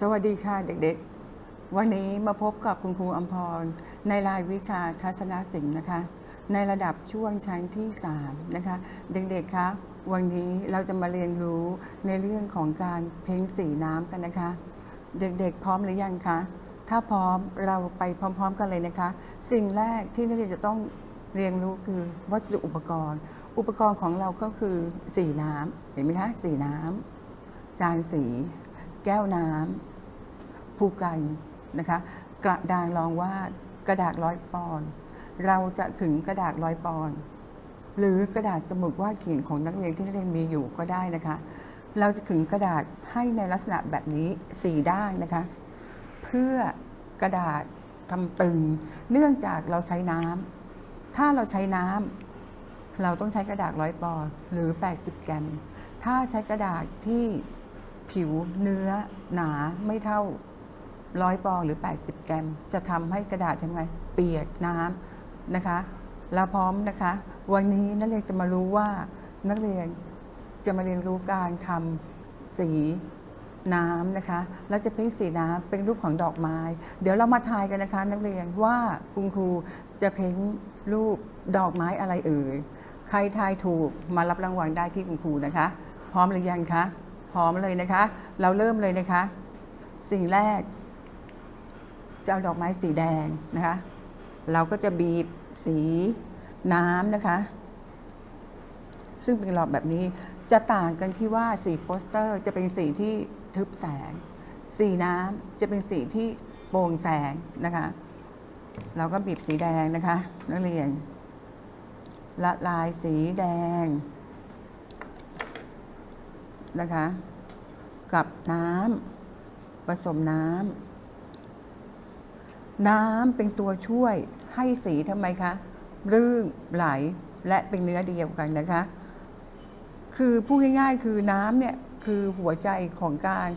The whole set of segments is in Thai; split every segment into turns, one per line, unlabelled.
สวัสดีค่ะเด็กๆ วันนี้มาพบกับคุณครูอมพร ในรายวิชาทัศนศิลป์นะคะ ในระดับช่วงชั้นที่3นะคะ เด็กๆคะวันนี้เราจะมาเรียนรู้ในเรื่องของการเพ้นสีน้ำกันนะคะ เด็กๆ พร้อมหรือยังคะ ถ้าพร้อมเราไปพร้อม ๆ กันเลยนะคะ สิ่งแรกที่นักเรียนจะต้องเรียนรู้คือวัสดุอุปกรณ์ อุปกรณ์ของเราก็คือสีน้ำเห็นไหมคะสีน้ำจานสี แก้วน้ำภูกันนะคะกระดานรองวาดกระดาษร้อยปอนเราจะขึงกระดาษร้อยปอนหรือกระดาษสมุดวาดเขียนของนักเรียนที่นักเรียนมีอยู่ก็ได้นะคะ เราจะขึงกระดาษให้ในลักษณะแบบนี้สี่ด้านนะคะ เพื่อกระดาษทำตึง เนื่องจากเราใช้น้ำถ้าเราใช้น้ำเราต้องใช้กระดาษร้อยปอนหรือ 80กรัมถ้าใช้กระดาษที่ ผิวเนื้อหนาไม่เท่าร้อยปอนหรือ 80กรัมจะทำให้กระดาษทำไง เปียกน้ำนะคะเราพร้อมนะคะ วันนี้นักเรียนจะมารู้ว่านักเรียนจะมาเรียนรู้การทำสีน้ำนะคะ แล้วจะเพ้นสีน้ำเป็นรูปของดอกไม้ เดี๋ยวเรามาทายกันนะคะ นักเรียนว่าคุณครูจะเพ้นรูปดอกไม้อะไรเอ่ย ใครทายถูกมารับรางวัลได้ที่คุณครูนะคะ พร้อมหรือยังคะ พร้อมเลยนะคะ เราเริ่มเลยนะคะสิ่งแรกจะเอาดอกไม้สีแดงนะคะ เราก็จะบีบสีน้ำนะคะ ซึ่งเป็นหลอดแบบนี้จะต่างกันที่ว่าสีโปสเตอร์จะเป็นสีที่ทึบแสง สีน้ำจะเป็นสีที่โปร่งแสงนะคะ เราก็บีบสีแดงนะคะ นักเรียนละลายสีแดง นะคะ กับน้ำผสมน้ำน้ำเป็นตัวช่วยให้สีทำไมคะรื่นไหลและเป็นเนื้อเดียวกันนะคะ คือพูดง่ายๆคือน้ำเนี่ยคือหัวใจของการ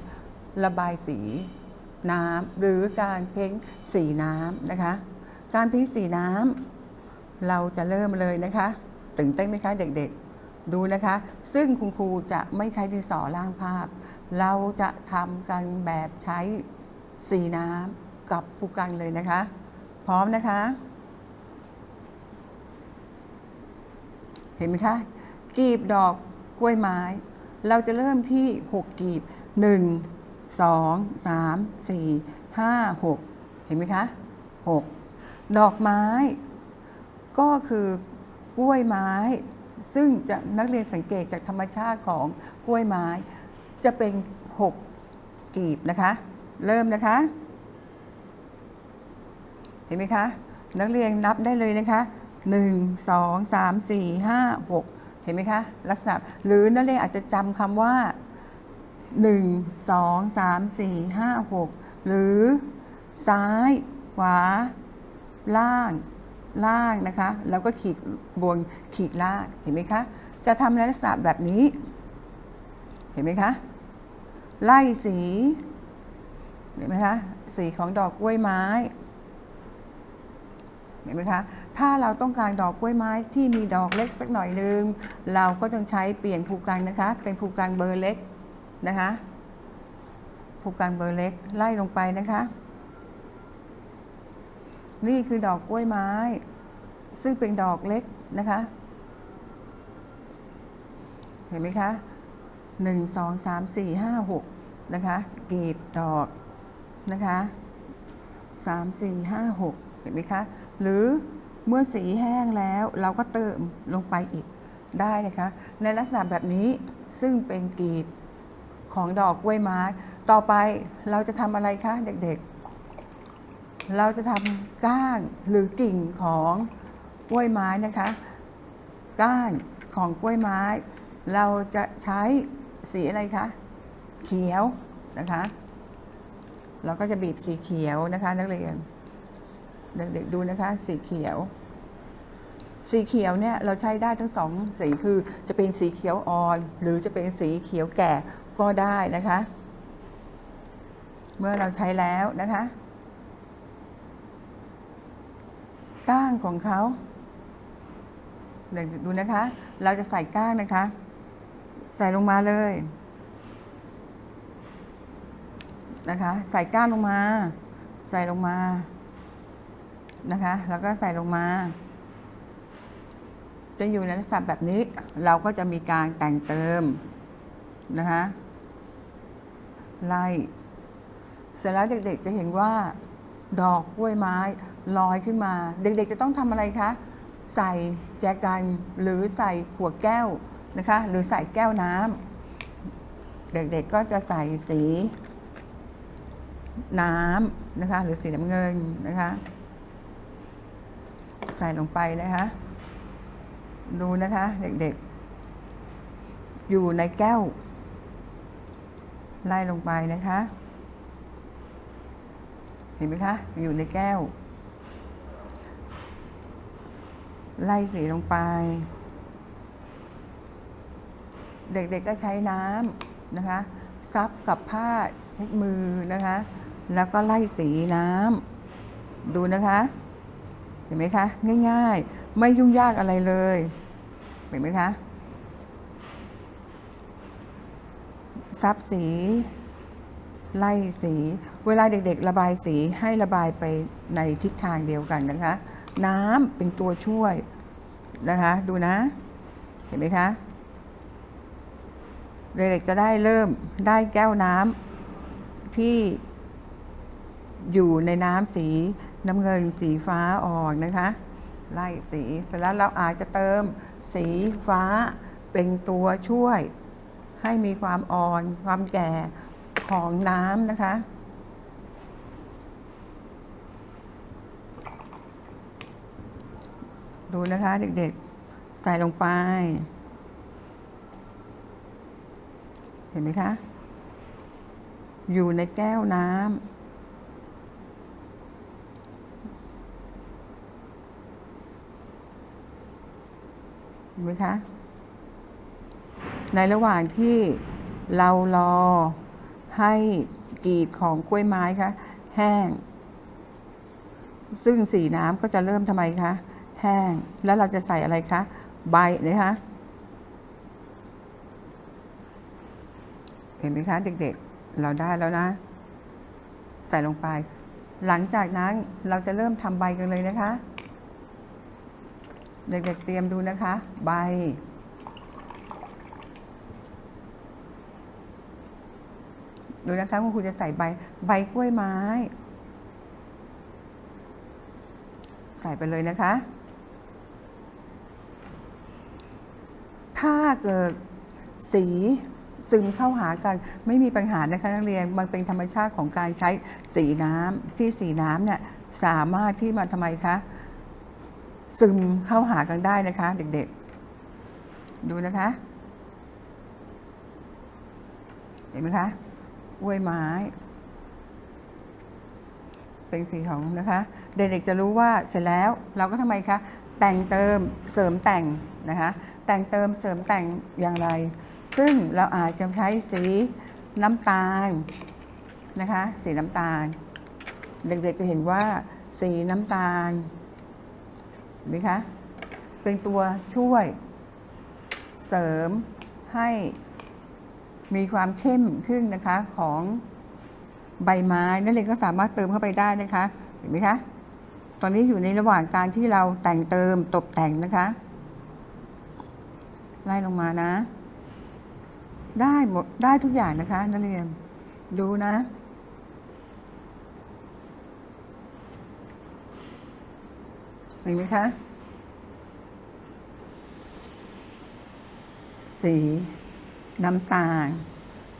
ระบายสีน้ำหรือการเพ้นสีน้ำนะคะ การเพ้นสีน้ำเราจะเริ่มเลยนะคะตื่นเต้นไหมคะเด็กๆ ดูนะคะ ซึ่งคุณครูจะไม่ใช้ดินสอล่างภาพ เราจะทำกันแบบใช้สีน้ำกับผู้กันเลยนะคะ พร้อมนะคะ เห็นไหมคะกีบดอกกล้วยไม้ เราจะเริ่มที่ 6 กีบ 1 2 3 4 5 6 เห็นไหมคะ 6 ดอกไม้ ก็คือกล้วยไม้ ซึ่งจะนักเรียนสังเกตจากธรรมชาติของกล้วยไม้ จะเป็น 6 กีบนะคะ เริ่มนะคะ เห็นไหมคะ นักเรียนนับได้เลยนะคะ 1 2 3 4 5 6 เห็นไหมคะ ลักษณะหรือนักเรียนอาจจะจำคำว่า 1 2 3 4 5 6 หรือซ้าย ขวา ล่าง ล่างนะคะ แล้วก็ขีดบนขีดล่างเห็นไหมคะ จะทำลักษณะแบบนี้ เห็นไหมคะ ไล่สี เห็นไหมคะ สีของดอกกล้วยไม้ เห็นไหมคะ ถ้าเราต้องการดอกกล้วยไม้ที่มีดอกเล็กสักหน่อยนึง เราก็ต้องใช้เปลี่ยนภูกังนะคะ เป็นภูกังเบอร์เล็กนะคะภูกังเบอร์เล็กไล่ลงไปนะคะนี่คือดอกกล้วยไม้ ซึ่งเป็นดอกเล็กนะคะ เห็นไหมคะหนึ่งสองสามสี่ห้าหกนะคะกลีบดอกนะคะสามสี่ห้าหกเห็นไหมคะ หรือเมื่อสีแห้งแล้วเราก็เติมลงไปอีกได้นะคะ ในลักษณะแบบนี้ซึ่งเป็นกลีบของดอกกล้วยไม้ ต่อไปเราจะทำอะไรคะเด็กๆ เราจะทำก้านหรือกิ่งของ กล้วยไม้นะคะ ก้านของกล้วยไม้ เราจะใช้สีอะไรคะ เขียวนะคะ เราก็จะบีบสีเขียวนะคะ นักเรียนเด็กๆดูนะคะ สีเขียว สีเขียวเนี่ยเราใช้ได้ทั้งสองสีคือจะเป็นสีเขียวอ่อน หรือจะเป็นสีเขียวแก่ก็ได้นะคะ เมื่อเราใช้แล้วนะคะ ก้างของเขา เดี๋ยวดูนะคะ เราจะใส่ก้างนะคะ ใส่ลงมาเลยนะคะ ใส่ก้านลงมา ใส่ลงมานะคะ แล้วก็ใส่ลงมา จะอยู่ในลักษณะแบบนี้ เราก็จะมีการแต่งเติมนะคะไล่เสร็จแล้วเด็กๆจะเห็นว่า ดอกกล้วยไม้ลอยขึ้นมา เด็กๆจะต้องทำอะไรคะ ใส่แจกันหรือใส่ขวดแก้วนะคะหรือใส่แก้วน้ำเด็กๆก็จะใส่สีน้ำนะคะหรือสีน้ำเงินนะคะใส่ลงไปนะคะดูนะคะเด็กๆ อยู่ในแก้ว ไล่ลงไปนะคะ เห็นไหมคะ อยู่ในแก้ว ไล่สีลงไป เด็กๆก็ใช้น้ำนะคะ ซับกับผ้าเช็ดมือนะคะ แล้วก็ไล่สีน้ำดูนะคะ เห็นไหมคะ ง่ายๆ ไม่ยุ่งยากอะไรเลย เห็นไหมคะ ซับสีไล่สี เวลาเด็กๆ ระบายสีให้ระบายไปในทิศทางเดียวกันนะคะ น้ำเป็นตัวช่วยนะคะ ดูนะ เห็นไหมคะเด็กๆจะได้เริ่มได้แก้วน้ำที่อยู่ในน้ำสีน้ำเงินสีฟ้าอ่อนนะคะ ไล่สีเสร็จแล้วเราอาจจะเติมสีฟ้าเป็นตัวช่วย ให้มีความอ่อนความแก่ของน้ำนะคะ ดูนะคะเด็กๆ ใส่ลงไป เห็นไหมคะ อยู่ในแก้วน้ำเห็นไหมคะ ในระหว่างที่เรารอให้กีบของกล้วยไม้คะแห้ง ซึ่งสีน้ำก็จะเริ่มทำไมคะ แห้ง แล้วเราจะใส่อะไรคะใบนะคะเห็นไหมคะเด็กๆ เราได้แล้วนะ ใส่ลงไป หลังจากนั้นเราจะเริ่มทำใบกันเลยนะคะ เด็กๆเตรียมดูนะคะ ใบ ดูนะคะคุณครูจะใส่ใบใบกล้วยไม้ ใส่ไปเลยนะคะ ถ้าเกิดสีซึมเข้าหากันไม่มีปัญหานะคะนักเรียนมันเป็นธรรมชาติของการใช้สีน้ำที่สีน้ำเนี่ยสามารถที่มาทำไมคะซึมเข้าหากันได้นะคะ เด็กๆ ดูนะคะ เห็นไหมคะกล้วยไม้ เป็นสีของนะคะ เด็กๆจะรู้ว่าเสร็จแล้วเราก็ทำไมคะ แต่งเติมเสริมแต่งนะคะแต่งเติมเสริมแต่งอย่างไร ซึ่งเราอาจจะใช้สีน้ำตาลนะคะสีน้ำตาล เด็กๆจะเห็นว่าสีน้ำตาลเห็นไหมคะเป็นตัวช่วยเสริมให้มีความเข้มขึ้นนะคะของใบไม้นักเรียนก็สามารถเติมเข้าไปได้นะคะเห็นไหมคะ ตอนนี้อยู่ในระหว่างการที่เราแต่งเติมตกแต่งนะคะไล่ลงมานะ ได้หมดได้ทุกอย่างนะคะนักเรียนดูนะเห็นไหมคะ สีน้ำตาล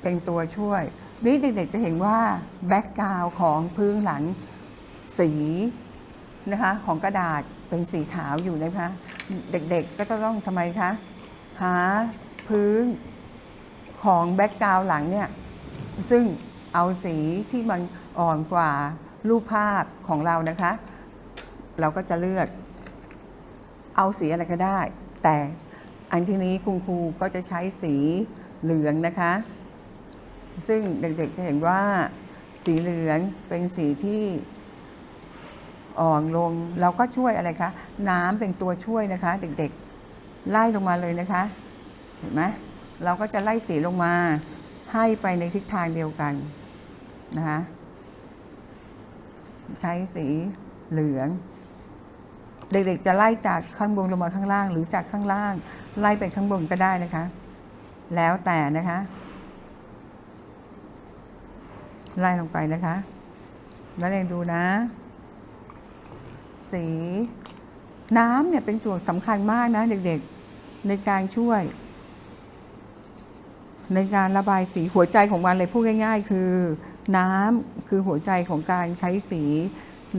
เป็นตัวช่วยนี่เด็กๆจะเห็นว่า แบ็กกราวของพื้นหลังสี นะคะของกระดาษเป็นสีขาวอยู่นะคะ เด็กๆก็จะต้องทำไมคะหาพื้นของแบ็กกราวหลังเนี่ยซึ่งเอาสีที่มันอ่อนกว่ารูปภาพของเรานะคะ เราก็จะเลือก เอาสีอะไรก็ได้ แต่อันที่นี้คุณครูก็จะใช้สีเหลืองนะคะ ซึ่งเด็กๆจะเห็นว่าสีเหลืองเป็นสีที่ อ่อนลง เราก็ช่วยอะไรคะ น้ำเป็นตัวช่วยนะคะ เด็กๆ ไล่ลงมาเลยนะคะ เห็นไหมเราก็จะไล่สีลงมา ให้ไปในทิศทางเดียวกันนะคะใช้สีเหลือง เด็กๆ จะไล่จากข้างบนลงมาข้างล่าง หรือจากข้างล่าง ไล่ไปข้างบนก็ได้นะคะ แล้วแต่นะคะ ไล่ลงไปนะคะ แล้วเรียนดูนะ สี น้ำเนี่ยเป็นตัวนสำคัญมากนะเด็กๆ ในการช่วย ในการระบายสีหัวใจของมันเลยพูดง่าย ๆ คือ น้ำคือหัวใจของการใช้สี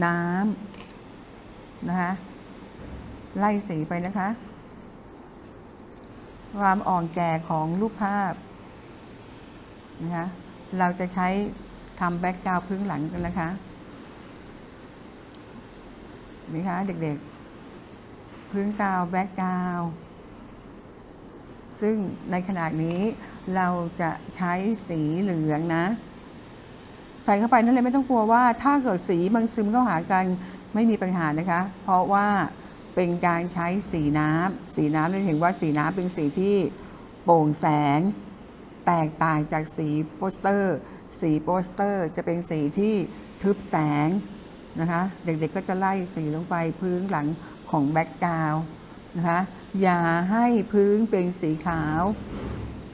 น้ำนะคะไล่สีไปนะคะ ความอ่อนแก่ของรูปภาพนะคะเราจะใช้ทำแบ็กกราวพื้นหลังกันนะคะ นี่คะเด็กๆ พื้นกาวแบ็กกาวซึ่งในขณะนี้เราจะใช้สีเหลืองนะ ใส่เข้าไปนั่นเลยไม่ต้องกลัวว่า ถ้าเกิดสีมันซึมเข้าหากันไม่มีปัญหานะคะ เพราะว่าเป็นการใช้สีน้ำสีน้ำเราเห็นว่าสีน้ำเป็นสีที่โปร่งแสง แตกต่างจากสีโปสเตอร์ สีโปสเตอร์จะเป็นสีที่ทึบแสง นะคะเด็กๆก็จะไล่สีลงไปพื้นหลังของแบ็กกราวนะคะอย่าให้พื้นเป็นสีขาว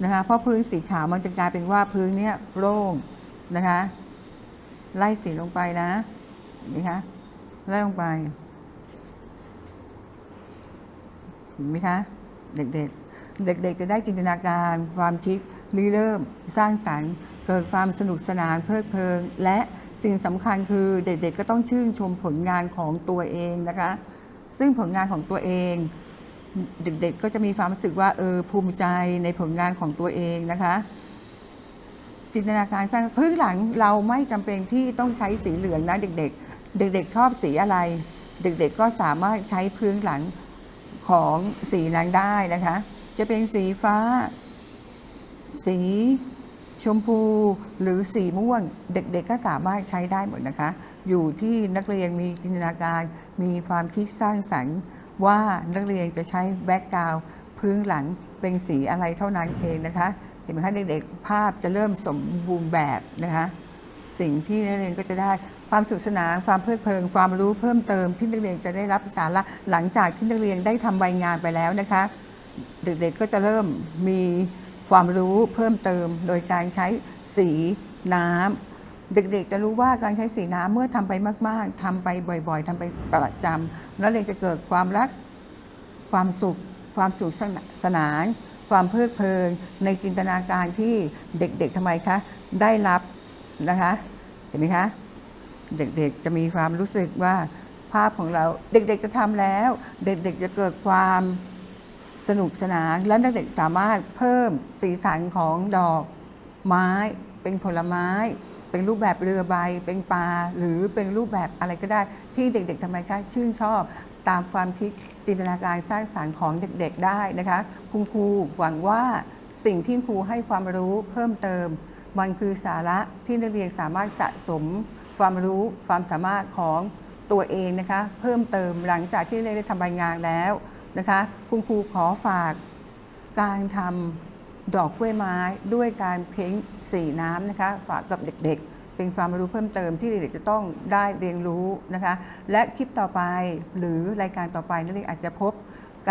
นะคะเพราะพื้นสีขาวมันจะกลายเป็นว่าพื้นเนี้ยโล่งนะคะไล่สีลงไปนะนไหมคะไล่ลงไปเห็นไหมคะเด็กๆ เด็กๆ จะได้จินตนาการความคิดริเริ่ม สร้างสรรค์ เกิดความสนุกสนานเพลิดเพลินและ สิ่งสำคัญคือเด็กๆก็ต้องชื่นชมผลงานของตัวเองนะคะ ซึ่งผลงานของตัวเอง เด็กๆก็จะมีความรู้สึกว่าเออภูมิใจในผลงานของตัวเองนะคะ จินตนาการสร้างพื้นหลังเราไม่จำเป็นที่ต้องใช้สีเหลืองนะเด็กๆ เด็กๆชอบสีอะไร เด็กๆก็สามารถใช้พื้นหลังของสีนั้นได้นะคะ จะเป็นสีฟ้า สี ชมพูหรือสีม่วงเด็กๆก็สามารถใช้ได้หมดนะคะ อยู่ที่นักเรียนมีจินตนาการ มีความคิดสร้างสรรค์ ว่านักเรียนจะใช้แบ็กกราวด์พื้นหลังเป็นสีอะไรเท่านั้นเองนะคะ เห็นไหมคะเด็กๆ ภาพจะเริ่มสมบูรณ์แบบนะคะ สิ่งที่นักเรียนก็จะได้ความสุขสนานความเพลิดเพลินความรู้เพิ่มเติมที่นักเรียนจะได้รับสาระหลังจากที่นักเรียนได้ทำใบงานไปแล้วนะคะ เด็กๆก็จะเริ่มมี ความรู้เพิ่มเติม โดยการใช้สีน้ำเด็กๆ จะรู้ว่าการใช้สีน้ำเมื่อทำไปมาก ๆทำไปบ่อยๆทำไปประจำแล้วเด็กจะเกิดความรักความสุข ความสุขสนาน ความเพลิดเพลินในจินตนาการที่เด็กๆทำไมคะได้รับนะคะเห็นไหมคะเด็กๆจะมีความรู้สึกว่าภาพของเราเด็กๆจะทำแล้ว เด็กๆจะเกิดความ สนุกสนานและเด็กๆสามารถเพิ่มสีสันของดอกไม้ เป็นผลไม้ เป็นรูปแบบเรือใบ เป็นปลา หรือเป็นรูปแบบอะไรก็ได้ ที่เด็กๆทำไมคะชื่นชอบตามความคิดจินตนาการสร้างสารรค์ของเด็กๆได้นะคะคุณครูหวังว่าสิ่งที่ครูให้ความรู้เพิ่มเติม มันคือสาระที่นักเรียนสามารถสะสม ความรู้ความสามารถของตัวเองนะคะ เพิ่มเติมหลังจากที่ได้ทำใบงานแล้ว นะคะ คุณครูขอฝากการทำดอกกล้วยไม้ด้วยการเพ้นสีน้ำนะคะ ฝากกับเด็กๆ เป็นความรู้เพิ่มเติมที่เด็กๆจะต้องได้เรียนรู้นะคะ และคลิปต่อไปหรือรายการต่อไปนักเรียนอาจจะพบ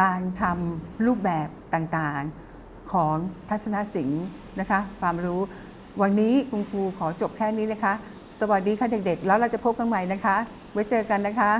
การทำรูปแบบต่างๆของทัศนศิลป์นะคะ ความรู้วันนี้คุณครูขอจบแค่นี้นะคะ สวัสดีค่ะเด็กๆ แล้วเราจะพบกันใหม่นะคะ ไว้เจอกันนะคะ